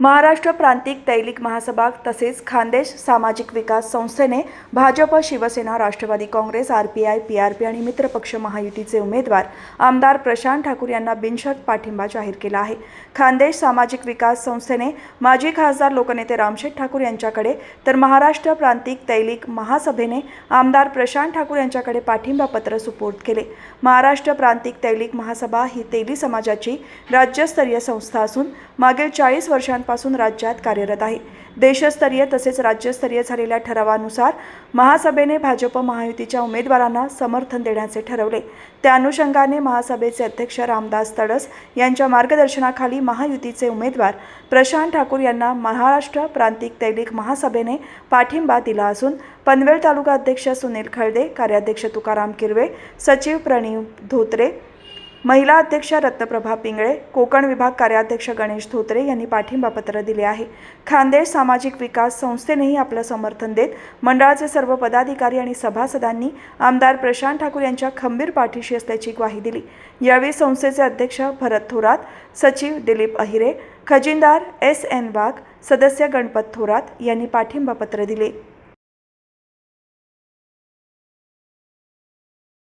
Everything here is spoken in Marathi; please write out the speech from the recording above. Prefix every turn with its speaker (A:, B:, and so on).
A: महाराष्ट्र प्रांतिक तैलिक महासभा तसेच खानदेश सामाजिक विकास संस्थेने भाजप शिवसेना राष्ट्रवादी काँग्रेस आरपीआय पीआरपी आणि मित्रपक्ष महायुतीचे उमेदवार आमदार प्रशांत ठाकूर यांना बिनशर्त पाठिंबा जाहीर केला आहे. खानदेश सामाजिक विकास संस्थेने माजी खासदार लोकनेते रामशेठ ठाकूर यांच्याकडे तर महाराष्ट्र प्रांतिक तैलिक महासभेने आमदार प्रशांत ठाकूर यांच्याकडे पाठिंबा पत्र सुपूर्द केले. महाराष्ट्र प्रांतिक तैलिक महासभा ही तेली समाजाची राज्यस्तरीय संस्था असून मागील चाळीस वर्षांपासून राज्यात कार्यरत आहे. देशस्तरीय तसेच राज्यस्तरीय झालेल्या ठरावानुसार महासभेने भाजप महायुतीच्या उमेदवारांना समर्थन देण्याचे ठरवले. त्या अनुषंगाने महासभेचे अध्यक्ष रामदास तडस यांच्या मार्गदर्शनाखाली महायुतीचे उमेदवार प्रशांत ठाकूर यांना महाराष्ट्र प्रांतिक तैलिक महासभेने पाठिंबा दिला असून पनवेल तालुका अध्यक्ष सुनील खळदे कार्याध्यक्ष तुकाराम किरवे सचिव प्रणीव धोत्रे महिला अध्यक्ष रत्नप्रभा पिंगळे कोकण विभाग कार्याध्यक्ष गणेश धोत्रे यांनी पाठिंबा पत्र दिले आहे. खानदेश सामाजिक विकास संस्थेनेही आपलं समर्थन देत मंडळाचे सर्व पदाधिकारी आणि सभासदांनी आमदार प्रशांत ठाकूर यांच्या खंबीर पाठीशी असल्याची ग्वाही दिली. यावेळी संस्थेचे अध्यक्ष भरत थोरात सचिव दिलीप अहिरे खजिनदार एस एन वाघ सदस्य गणपत थोरात यांनी पाठिंबा पत्र दिले.